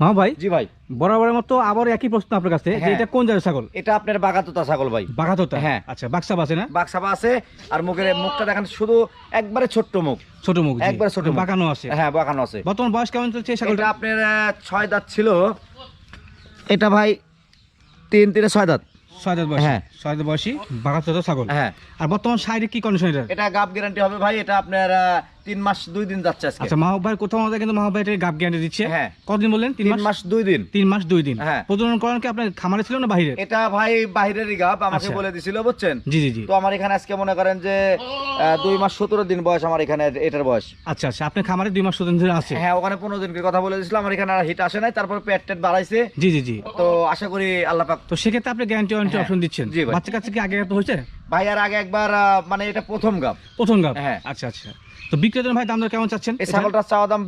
মা ভাই? জি ভাই। বরাবরের মতো আবার একই প্রশ্ন আপনার কাছে যে হ্যাঁ। এটা কোন জাতের ছাগল? এটা আপনার বাগাতোতা ছাগল ভাই। বাঘাতোতা? হ্যাঁ। আচ্ছা বাক্সা আছে না? বাক্সাবা আছে আর মুখের মুখটা দেখেন শুধু একবারে ছোট্ট মুখ। ছোট মুখ একবারে ছোট মুখ। আছে। হ্যাঁ বাগানো আছে। বর্তমান বয়স কেমন চলছে ছাগলটা আপনার ছয় দাঁত ছিল। এটা ভাই তিন তিনে ছয় দাঁত। ছয় দাঁত বয়সী। হ্যাঁ। ছয় বয়সী বাঘাতোতা ছাগল। হ্যাঁ। আর বর্তমান শারীরিক কি কন্ডিশন এটা এটা গাব গ্যারান্টি হবে ভাই এটা আপনার তিন মাস দুই দিন যাচ্ছে আজকে। আচ্ছা মাহবুব ভাই কোথাও আমাদের কিন্তু মাহবুব ভাই এটা গ্যারান্টি দিচ্ছে। হ্যাঁ। কতদিন বললেন? তিন তিন মাস মাস দুই দিন। তিন মাস দুই দিন। হ্যাঁ। প্রজনন করান কি আপনার খামারে ছিল না বাইরে এটা ভাই বাহিরেরই গাব আমাকে আচ্ছা। বলে দিছিল বুঝছেন? জি জি জি। তো আমার এখানে আজকে মনে করেন যে দুই মাস সতেরো দিন বয়স আমার এখানে এটার বয়স। আচ্ছা আচ্ছা আপনি খামারে দুই মাস সুদিন ধরে আছে? হ্যাঁ ওখানে পনেরো দিনকে কথা বলে দিয়েছিল আমার এখানে আর হিট আসে নাই তারপর পেট টেট বাড়াইছে। জি জি জি। তো আশা করি আল্লাহ পাক তো সেক্ষেত্রে আপনি গ্যারান্টি ওয়ারেন্টি। অপশন দিচ্ছেন? জি ভাই। বাচ্চা কাছে কি আগে তো হয়েছে? ভাই আর আগে একবার মানে এটা প্রথম গাব। প্রথম গাব? হ্যাঁ। আচ্ছা আচ্ছা। তো বিক্রেতার ভাই দাম কেমন চাচ্ছেন? এই ছাগলটার চাওয়া দাম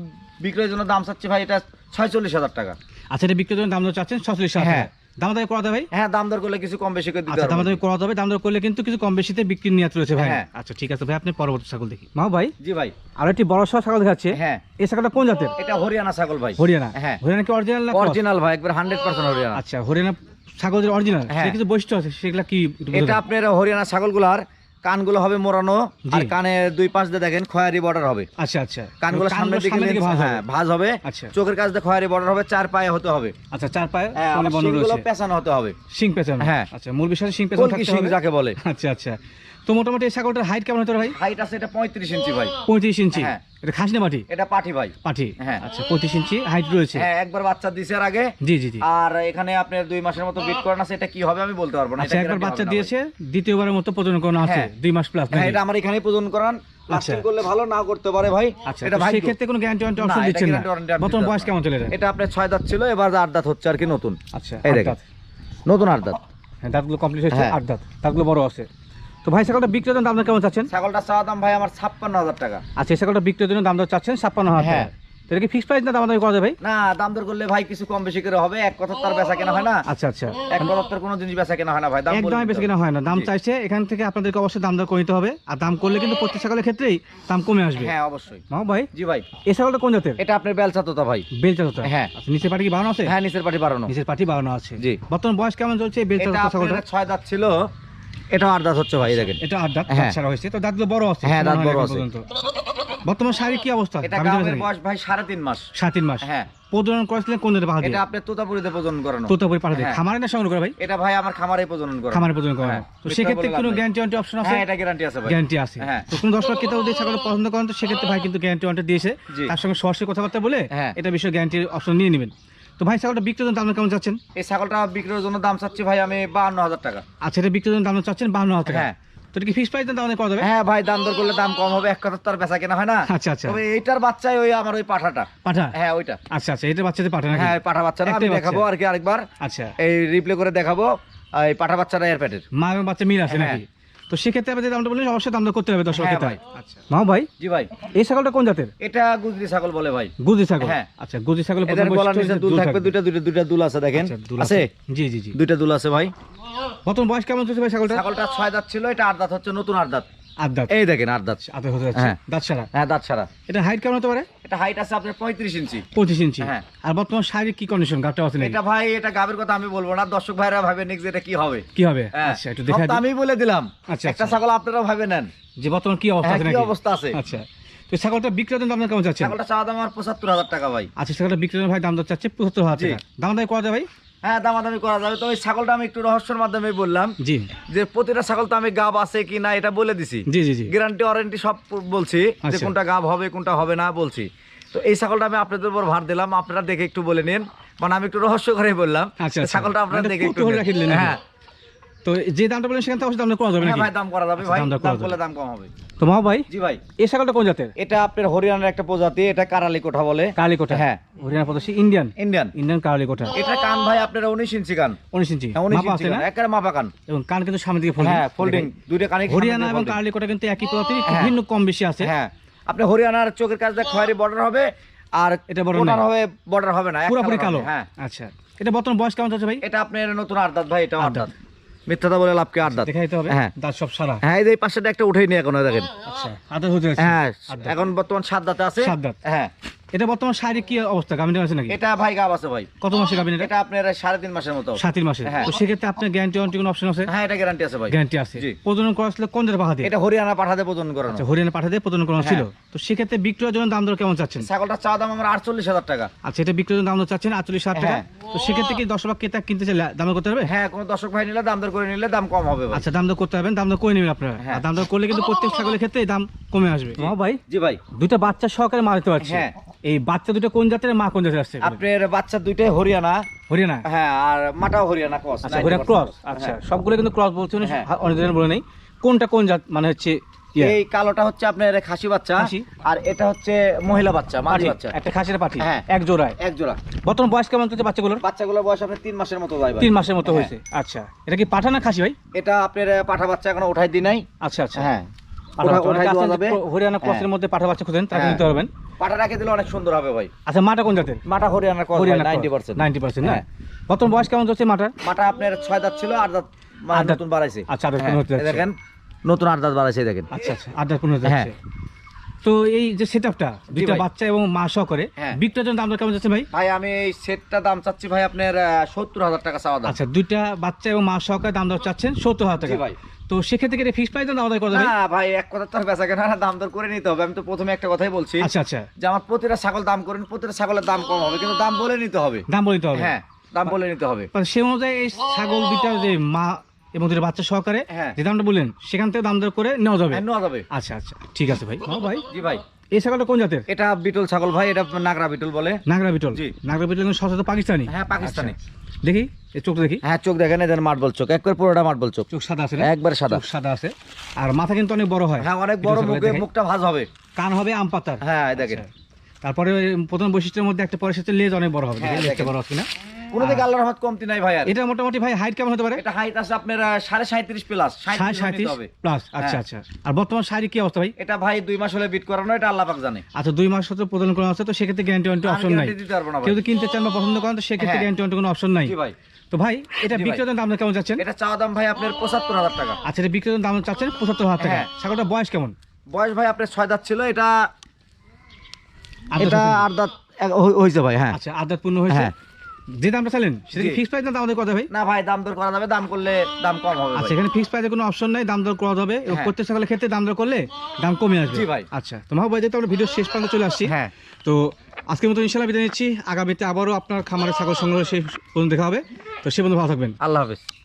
বিক্রয়ের জন্য দাম চাচ্ছি ভাই এটা ছয়চল্লিশ হাজার টাকা। আচ্ছা এটা বিক্রেতার দাম দর চাচ্ছেন? ছচল্লিশ হাজার হ্যাঁ। দাম দর করাতে ভাই? হ্যাঁ দাম দর করলে কিছু কম বেশি করে দিতে আচ্ছা দাম দর করাতে হবে দাম দর করলে কিন্তু কিছু কম বেশিতে বিক্রির নিয়াত রয়েছে ভাই। হ্যাঁ। আচ্ছা ঠিক আছে ভাই আপনি পরবর্তী ছাগল দেখি। মা ভাই জি ভাই। আর একটি বড় সড় ছাগল দেখাচ্ছে। হ্যাঁ। এই ছাগলটা কোন জাতের? এটা হরিয়ানা ছাগল ভাই। হরিয়ানা। হ্যাঁ। হরিয়ানা কি অরিজিনাল না অরিজিনাল ভাই একবার হান্ড্রেড পার্সেন্ট হরিয়ানা। আচ্ছা হরিয়ানা ছাগলের অরিজিনাল হ্যাঁ। কিছু বৈশিষ্ট্য আছে সেগুলা কি এটা আপনার হরিয়ানা ছাগলগুলার কানগুলো হবে মোড়ানো আর কানে দুই পাশ দিয়ে দেখেন খয়ারি বর্ডার হবে। আচ্ছা আচ্ছা। কানগুলো সামনের দিকে ভাঁজ হ্যাঁ ভাজ হবে। আচ্ছা। চোখের কাছ দিয়ে খয়ারি বর্ডার হবে চার পায়ে হতে হবে। আচ্ছা চার পায়ে হ্যাঁ পেছানো হতে হবে। সিং পেঁচানো। হ্যাঁ। আচ্ছা মূল বিষয় শিং হবে? যাকে বলে? আচ্ছা আচ্ছা। তো মোটামুটি এই ছাগলটার হাইট কেমন হতে পারে ভাই? হাইট আছে এটা পঁয়ত্রিশ ইঞ্চি ভাই। পঁয়ত্রিশ ইঞ্চি? হ্যাঁ। এটা খাসি না মাটি? এটা পাঠি ভাই। পাঠি হ্যাঁ। আচ্ছা পঁয়ত্রিশ ইঞ্চি হাইট রয়েছে। হ্যাঁ একবার বাচ্চা দিছে এর আগে। জি জি জি। আর এখানে আপনার দুই মাসের মতো বিট করান আছে এটা কি হবে আমি বলতে পারব না। আচ্ছা এটা একবার বাচ্চা হবে না দিয়েছে দ্বিতীয়বারের মতো প্রজনন করানো আছে হ্যাঁ। দুই মাস প্লাস ভাই। হ্যাঁ এটা আমার এখানে প্রজন করান। লাস্টিং করলে ভালো নাও করতে পারে ভাই। আচ্ছা এটা তো ভাই সেক্ষেত্রে কোনো গ্যারান্টি ওয়ারেন্টি অপশন দিচ্ছেন না? guarantee warranty আমি বর্তমান বয়স কেমন চলে যায়? এটা আপনার ছয় দাঁত ছিল এবার আট দাঁত হচ্ছে আর কি নতুন। আচ্ছা এই আট দেখেন। দাঁত। নতুন আট দাঁত। হ্যাঁ দাঁতগুলো কমপ্লিট হয়েছে হ্যাঁ। আট দাঁত। দাঁতগুলো বড় আছে। তো ভাই ছাগলটা বিক্রির জন্য দাম কেমন চাচ্ছেন? ছাগলটা চাওয়া দাম ভাই আমার ছাপ্পান্ন হাজার টাকা। আচ্ছা ছাগলটা বিক্রির জন্য দাম দর চাচ্ছেন ছাপ্পান্ন হাজার হ্যাঁ। টাকা। তো এটা কি ফিক্স প্রাইস না দাম দর করা ভাই? না দাম দর করলে ভাই কিছু কম বেশি করে হবে। এক কথা তার বেচা কেনা হয় না। আচ্ছা আচ্ছা। এক কথা তার কোনো জিনিস বেচা কেনা হয় না ভাই দাম দিতে বেশি হবে। হয় না। দাম চাইছে এখান থেকে আপনাদেরকে অবশ্যই দাম দর করে নিতে হবে। আর দাম করলে কিন্তু প্রত্যেক ছাগলের ক্ষেত্রেই দাম কমে আসবে। হ্যাঁ অবশ্যই। মাও ভাই জি ভাই। এই ছাগলটা কোন জাতের? এটা আপনার বেলচা তোতা ভাই। বেলচা তোতা হ্যাঁ। আচ্ছা নিচের পাটি কি বানানো আছে? হ্যাঁ নিচের পাটি বাড়ানো। নিচের পাটি বানানো আছে। জি। বর্তমান বয়স কেমন চলছে বেলচা তোতা ছাগলটা আপনার ছয় দাঁত ছিল। এটা আট দাঁত হচ্ছে ভাই দেখেন। এটা আট দাঁত হ্যাঁ। ছাড়া হয়েছে। তো দাঁতগুলো বড় আছে হ্যাঁ, দাঁত বড় আছে। বর্তমান শারীরিক কি অবস্থা? এটা গাবের বয়স ভাই সাড়ে তিন মাস। সাত তিন মাস। হ্যাঁ। প্রজনন করেছিলেন কোন জাতের পাহাড় এটা আপনার তোতাপুরিতে প্রজনন করানো। তোতাপুরি পাহাড় হ্যাঁ। খামারে না সংগ্রহ করে ভাই? এটা ভাই আমার খামারে প্রজনন করানো। খামারে প্রজনন করা হ্যাঁ, তো মিথ্যা সেক্ষেত্রে কোনো গ্যারান্টি ওয়ারেন্টি অপশন আছে? হ্যাঁ এটা গ্যারান্টি আছে ভাই। গ্যারান্টি আছে। হ্যাঁ। তো কোন দর্শক কেউ যদি ছাগল পছন্দ করেন তো সেক্ষেত্রে ভাই কিন্তু গ্যারান্টি ওয়ারেন্টি দিয়েছে। তার সঙ্গে সরাসরি কথাবার্তা বলে হ্যাঁ। এটা বিষয়ে গ্যারান্টির অপশন নিয়ে নেবেন। তো ভাই ছাগলটা বিক্রির জন্য দাম কেমন চাচ্ছেন? এই ছাগলটা বিক্রির জন্য দাম চাচ্ছি ভাই আমি বাহান্ন হাজার টাকা। আচ্ছা এটা বিক্রির জন্য দাম চাচ্ছেন বাহান্ন হাজার টাকা? হ্যাঁ। তো কি ফিক্স প্রাইস দাম করা যাবে হ্যাঁ ভাই দাম দর করলে দাম কম হবে এক কথা তার বেচা কেনা হয় না। আচ্ছা আচ্ছা। তবে এইটার বাচ্চাই ওই আমার ওই পাঠাটা। পাঠা? হ্যাঁ ওইটা। আচ্ছা আচ্ছা পাঠা হ্যাঁ পাঠা বাচ্চা না আমি দেখাবো আর কি আরেকবার। আচ্ছা। এই রিপ্লে করে দেখাবো এই পাঠা বাচ্চাটা এর পেটের মা এবং বাচ্চা মিল আছে হ্যাঁ। নাকি? তো সেক্ষেত্রে আপনি যে দামটা বললেন অবশ্যই দামটা করতে হবে দর্শক হ্যাঁ ভাই। আচ্ছা। মাও ভাই? জি ভাই। এই ছাগলটা কোন জাতের? এটা গুজরি ছাগল বলে ভাই। গুজরি ছাগল? হ্যাঁ। আচ্ছা গুজরি ছাগল এদের গলার নিচে দুল থাকবে। দুইটা দুইটা দুইটা দুল আছে দেখেন। আচ্ছা, আছে? জি জি জি। দুইটা দুল আছে ভাই। প্রথম বয়স কেমন চলছে ভাই ছাগলটা? ছাগলটা ছয় দাঁত ছিল এটা আট দাঁত হচ্ছে নতুন আট দাঁত। আট দাঁত। এই দেখেন আট দাঁত। আট দাঁত হতে যাচ্ছে। হ্যাঁ। দাঁত ছাড়া? হ্যাঁ দাঁত ছাড়া। এটা হাইট কেমন হতে পারে? এটা হাইট আছে আপনার পঁয়ত্রিশ ইঞ্চি। পঁচিশ ইঞ্চি। হ্যাঁ। আর বর্তমান শারীরিক কি কন্ডিশন গাবটা আছে এটা ভাই এটা গাবের কথা আমি বলব না। দর্শক ভাইরা ভাবে নেক্সট এটা কি হবে? কি হবে? হ্যাঁ। আচ্ছা একটু দেখা আমি বলে দিলাম। আচ্ছা, একটা আচ্ছা। ছাগল আপনারা ভাবে নেন। যে বর্তমান কি অবস্থা হ্যাঁ আছে কি অবস্থা আছে? আচ্ছা। তো ছাগলটা বিক্রয় দাম কেমন চাচ্ছেন? ছাগলটা চাওয়া দাম আমার পঁচাত্তর হাজার টাকা ভাই। আচ্ছা ছাগলটা বিক্রয় ভাই দাম চাচ্ছে পঁচাত্তর হাজার টাকা। দাম দাম করা যায় ভাই? হ্যাঁ দামাদামি করা যাবে। তো ওই ছাগলটা আমি একটু রহস্যের মাধ্যমে বললাম জি। যে প্রতিটা ছাগল তো আমি গাব আছে কি না এটা বলে দিছি। জি জি জি। গ্যারান্টি ওয়ারেন্টি সব বলছি যে আচ্ছা। কোনটা গাব হবে কোনটা হবে না বলছি। তো এই ছাগলটা আমি আপনাদের উপর ভার দিলাম আপনারা দেখে একটু বলে নিন। মানে আমি একটু রহস্য করে বললাম আচ্ছা, আচ্ছা। ছাগলটা আপনারা মানে দেখে একটু? হ্যাঁ। তো যে দামটা বলেন সেখান থেকে দাম করা যাবে হ্যাঁ নাকি? ভাই দাম করা যাবে আচ্ছা, ভাই দাম করলে দাম কম হবে তো মা ভাই জি ভাই। এই ছাগলটা কোন জাতের? এটা আপনার হরিয়ানার একটা প্রজাতি এটা কারালি কোঠা বলে। কালি কোঠা হ্যাঁ। হরিয়ানা প্রদেশী ইন্ডিয়ান? ইন্ডিয়ান। ইন্ডিয়ান কালি কোঠা এটা কান ভাই আপনার উনিশ ইঞ্চি কান। উনিশ ইঞ্চি? হ্যাঁ উনিশ মাপা ইঞ্চি কান একেবারে মাপা কান। এবং কান কিন্তু সামনের দিকে ফোল্ডিং হ্যাঁ ফোল্ডিং দুইটা কানে হরিয়ানা এবং কার্লি কোটা কিন্তু একই প্রজাতির একটু হ্যাঁ। ভিন্ন কম বেশি আছে। হ্যাঁ। আপনি হরিয়ানার চোখের কাছে খয়েরি বর্ডার হবে আর এটা কোটার হবে বর্ডার হবে না পুরোপুরি কালো? হ্যাঁ। আচ্ছা। এটা বর্তমান বয়স কেমন আছে ভাই? এটা আপনার নতুন আটদাত ভাই এটা আট আটদাত মিথ্যাটা বলে লাভকে আটদাত দেখা দিতে হবে। হ্যাঁ। দাঁত সব সারা। হ্যাঁ এই যে পাশেটা একটা উঠেই নি এখন দেখেন। আচ্ছা আদার হতে আছে হ্যাঁ এখন বর্তমান সাত দাঁতে আছে। সাত দাঁত। হ্যাঁ। এটা বর্তমান শারীরিক কি অবস্থা? গাভিন আছে নাকি? এটা ভাই গাব আছে ভাই। কত মাসে গাভিন এটা? আপনার সাড়ে তিন মাসের মতো। সাতির মাসে হ্যাঁ। তো সেক্ষেত্রে আপনার গ্যারান্টি ওয়ারেন্টি কোনো অপশন আছে? হ্যাঁ এটা গ্যারান্টি আছে ভাই। গ্যারান্টি আছে। প্রজনন করা ছিল কোন জায়গায় পাঠা দিয়ে এটা হরিয়ানা পাঠাতে প্রজনন করানো। আচ্ছা হরিয়ানা পাঠা দিয়ে প্রজনন করানো ছিল। হ্যাঁ। তো সেক্ষেত্রে বিক্রয়ের জন্য দাম দর কেমন চাচ্ছেন? ছাগলটা চা দাম আমার আটচল্লিশ হাজার টাকা। আচ্ছা এটা বিক্রয়ের জন্য দাম দর চাচ্ছেন আটচল্লিশ হাজার টাকা? হ্যাঁ। তো সেক্ষেত্রে কি দশ লাখ ক্রেতা কিনতে চাইলে দাম করতে হবে হ্যাঁ কোনো দর্শক ভাই নিলে দাম দর করে নিলে দাম কম হবে আচ্ছা দাম দর করতে হবে দাম দর করে নেবেন আপনারা। দাম দর করলে কিন্তু প্রত্যেক ছাগলের ক্ষেত্রে দাম কমে আসবে। ভাই। জি ভাই। দুইটা বাচ্চা সহকারে মা দিতে পারছি। হ্যাঁ। এই বাচ্চা দুটো কোন জাতের মা কোন জাতের আসছে আপনার বাচ্চা দুইটাই হরিয়ানা। হরিয়ানা? হ্যাঁ আর মাটাও হরিয়ানা ক্রস আচ্ছা হরিয়ানা ক্রস আচ্ছা সবগুলো কিন্তু ক্রস বলছে হ্যাঁ। অনেকদিন বলে নেই। কোনটা কোন জাত মানে হচ্ছে ইয়ে, এই কালোটা হচ্ছে আপনার খাসি বাচ্চা। আর এটা হচ্ছে মহিলা বাচ্চা মাঝি বাচ্চা। একটা খাসির পাঠি হ্যাঁ। এক জোড়ায়? এক জোড়া। বর্তমান বয়স কেমন চলছে বাচ্চাগুলোর? বাচ্চাগুলোর বয়স আপনার তিন মাসের মতো যায় ভাই। তিন মাসের মতো হ্যাঁ। হয়েছে। আচ্ছা এটা কি পাঠা না খাসি ভাই? এটা আপনার পাঠা বাচ্চা এখনও উঠাই দি নাই। আচ্ছা আচ্ছা। হ্যাঁ। পাঠা হরিয়ানা ক্রসের হ্যাঁ। মধ্যে পাঠা বাচ্চা খুঁজেন তাকে হ্যাঁ। নিতে পারবেন পাঠা রাখে দিলে অনেক সুন্দর হবে ভাই আচ্ছা মাটা কোন জাতের মাটা Haryana cross Haryana ninety percent ninety percent না হ্যাঁ। বর্তমান বয়স কেমন চলছে মাটার মাটা আপনার ছয় দাঁত ছিল আট দাঁত মানে আট দাঁত। নতুন বাড়াইছে আচ্ছা, দাঁত হ্যাঁ, হতে এই যাচ্ছে। দেখেন নতুন আট দাঁত বাড়াইছে দেখেন আচ্ছা আচ্ছা আড্ডা পূর্ণ হ্যাঁ। তো এই যে সেটআপটা দুইটা বাচ্চা এবং মা সহ করে। বিক্রয়ের জন্য দাম দর কেমন যাচ্ছে ভাই? ভাই আমি এই সেটটা দাম চাচ্ছি ভাই আপনার সত্তর হাজার টাকা চাওয়া দাম। আচ্ছা দুইটা বাচ্চা এবং মা সহকারে দাম দর চাচ্ছেন সত্তর হাজার টাকা। ভাই। তো সেক্ষেত্রে কি ফিক্স প্রাইস দাম দর করে না ভাই এক কথা তো বেচা কেনা না, দাম দর করে নিতে হবে। আমি তো প্রথমে একটা কথাই বলছি আচ্ছা আচ্ছা। যে আমার প্রতিটা ছাগল দাম করেন প্রতিটা ছাগলের দাম কম হবে কিন্তু দাম বলে নিতে হবে। দাম বলে নিতে হবে। হ্যাঁ দাম বলে নিতে হবে। সে অনুযায়ী এই ছাগল দুইটা যে মা এবং দুটো বাচ্চা সহকারে হ্যাঁ। যে দামটা বললেন সেখান থেকে দাম দর করে নেওয়া যাবে। হ্যাঁ, নেওয়া যাবে। আচ্ছা আচ্ছা ঠিক আছে ভাই। হ্যাঁ ভাই। জি ভাই। এই ছাগলটা কোন জাতের? এটা বিটল ছাগল ভাই এটা নাগরা বিটল বলে। নাগরা বিটল। জি। নাগরা বিটল কিন্তু সচেতন পাকিস্তানি। হ্যাঁ পাকিস্তানি। আচ্ছা। দেখি এই চোখটা দেখি। হ্যাঁ চোখ দেখেন এদের মার্বল চোখ। একবার পুরোটা মার্বল চোখ। চোখ সাদা আছে একবার সাদা। চোখ সাদা আছে। আর মাথা কিন্তু অনেক বড় হয়। হ্যাঁ অনেক বড় মুখে মুখটা ভাজ হবে। কান হবে আম পাতার। হ্যাঁ এই দেখেন। আচ্ছা। তারপরে প্রথম বৈশিষ্ট্যের মধ্যে একটা পরে সেটা লেজ অনেক বড় হবে হ্যাঁ, লেজটা বড় আছে না কোনো দিকে আল্লাহর রহমত কমতি নাই ভাই আর। এটা মোটামুটি ভাই হাইট কেমন হতে পারে? এটা হাইট আছে আপনার আহ, সাড়ে সাঁত্রিশ প্লাস সাড়ে সাঁত্রিশ হবে। প্লাস আচ্ছা হ্যাঁ। আচ্ছা। আর বর্তমান শারীরিক কি অবস্থা ভাই? এটা ভাই দুই মাস হলে বিট করানো এটা আল্লাহ পাক জানে। আচ্ছা দুই মাস হতে প্রদান করা আছে তো সেক্ষেত্রে গ্যারান্টি ওয়ারেন্টি অপশন নাই। কেউ যদি কিনতে চান বা পছন্দ করেন তো সেক্ষেত্রে। গ্যারান্টি ওয়ারেন্টি কোনো অপশন নাই। জি ভাই। তো ভাই এটা ভাই। দাম কেমন যাচ্ছেন এটা চাওয়া দাম ভাই আপনার পঁচাত্তর হাজার টাকা। আচ্ছা এটা বিক্রয়ের দাম চাচ্ছেন পঁচাত্তর হাজার টাকা। হ্যাঁ। ছাগলটা বয়স কেমন? বয়স ভাই আপনার ছয় দাঁত ছিল এটা এটা দাঁত এক- ভাই হ্যাঁ। আচ্ছা আদাত পূর্ণ হয়েছে? হ্যাঁ। যে দামটা চাইলেন সেটা কি জি। ফিক্স প্রাইস না আমাদের কথা ভাই না ভাই দাম দর করা যাবে দাম করলে দাম কম হবে আচ্ছা এখানে ফিক্স প্রাইসে কোনো অপশন নাই দাম দর করা যাবে। হ্যাঁ। প্রত্যেক সকালের ক্ষেত্রে দাম দর করলে দাম কমে আসবে। জি ভাই। আচ্ছা তো মহাবাই যেহেতু আমরা ভিডিও শেষ পর্যন্ত চলে আসছি হ্যাঁ। তো আজকের মতো ইনশাল্লাহ বিদায় নিচ্ছি। আগামীতে আবারও আপনার খামারের ছাগল সংগ্রহ শেষ পর্যন্ত দেখা হবে। তো সে পর্যন্ত ভালো থাকবেন। আল্লাহ হাফেজ।